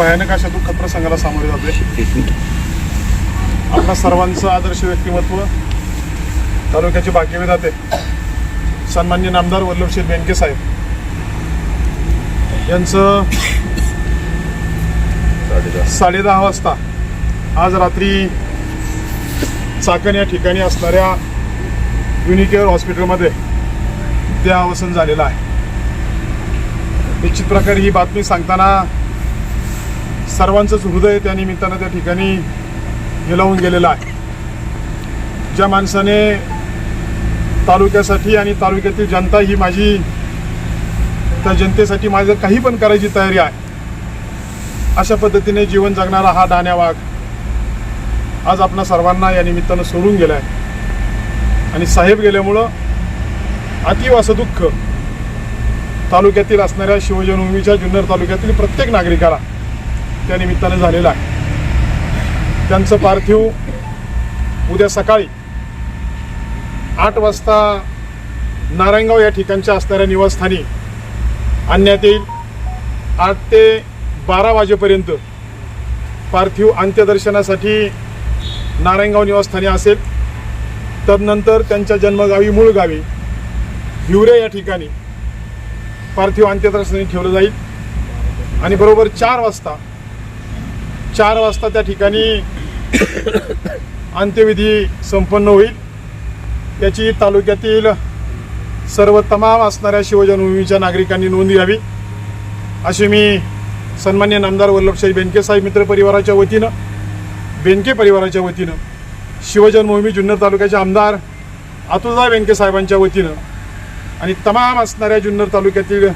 भयानक अशा दुःखद प्रसंगाला सामोरे जातोय. आपल्या सर्वांचं आदर्श व्यक्तिमत्व तालुक्याचे भाग्यविधाते सन्मान्य नामदार वल्लभशेठ बेनके साहेब. यांचं साडे दहा वाजता आज रात्री चाकण या ठिकाणी असणाऱ्या युनिकेअर हॉस्पिटलमध्ये ते अवसन झालेलं आहे. निश्चित प्रकारे ही बातमी सांगताना सर्वांचंच हृदय त्या निमित्तानं त्या ठिकाणी हिलावून गेलेलं आहे. ज्या माणसाने तालुक्यासाठी आणि तालुक्यातील जनता ही माझी त्या जनतेसाठी माझं काही पण करायची तयारी आहे अशा पद्धतीने जीवन जगणारा हा दाण्या वाघ आज आपणा सर्वांना या निमित्तानं सोडून गेलाय. आणि साहेब गेल्यामुळं अतीव असं दुःख तालुक्यातील असणाऱ्या शिवजन्मभूमीच्या जुन्नर तालुक्यातील प्रत्येक नागरिकाला त्या निमित्तानं झालेलं आहे. त्यांचं पार्थिव उद्या सकाळी आठ वाजता नारायणगाव या ठिकाणच्या असणाऱ्या निवासस्थानी आणण्यात येईल. आठ ते बारा वाजेपर्यंत पार्थिव अंत्यदर्शनासाठी नारायणगाव निवासस्थानी असेल. तदनंतर त्यांच्या जन्मगावी मूळ गावी हिवरे या ठिकाणी पार्थिव अंत्यदर्शनी ठेवलं जाईल. आणि बरोबर चार वाजता चार वाजता त्या ठिकाणी अंत्यविधी संपन्न होईल. याची तालुक्यातील सर्व तमाम असणाऱ्या शिवजन्मभूमीच्या नागरिकांनी नोंद घ्यावी. अशी मी सन्मान्य नामदार वल्लभशाही बेनके साहेब मित्र परिवाराच्या वतीनं बेनके परिवाराच्या वतीनं शिवजन्मभूमी जुन्नर तालुक्याचे आमदार अतुलराव बेनके साहेबांच्या वतीनं आणि तमाम असणाऱ्या जुन्नर तालुक्यातील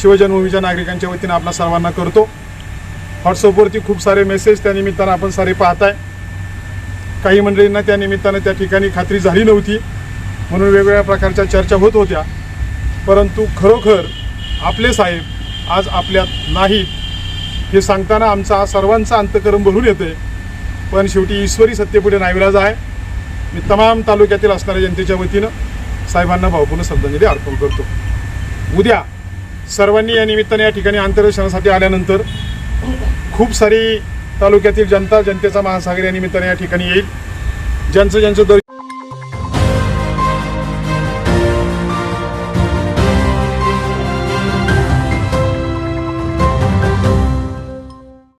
शिवजन्मभूमीच्या नागरिकांच्या वतीनं आपल्या सर्वांना करतो. व्हॉट्सअपवरती खूप सारे मेसेज त्या निमित्तानं आपण सारे पाहताय. काही मंडळींना त्या निमित्तानं त्या ठिकाणी खात्री झाली नव्हती. म्हणून वेगवेगळ्या प्रकारच्या चर्चा होत होत्या. परंतु खरोखर आपले साहेब आज आपल्यात नाहीत. हे सांगताना आमचा हा सर्वांचा अंतकरण भरून येते पण शेवटी ईश्वरी सत्तेपुढे नाविराज आहे. मी तमाम तालुक्यातील असणाऱ्या जनतेच्या वतीनं साहेबांना भावपूर्ण श्रद्धांजली अर्पण करतो. उद्या सर्वांनी या निमित्ताने या ठिकाणी आंतरदर्शनासाठी आल्यानंतर खूप सारी तालुक्यातील जनता जनतेचा महासागर या निमित्ताने या ठिकाणी येईल. ज्यांचं ज्यांचं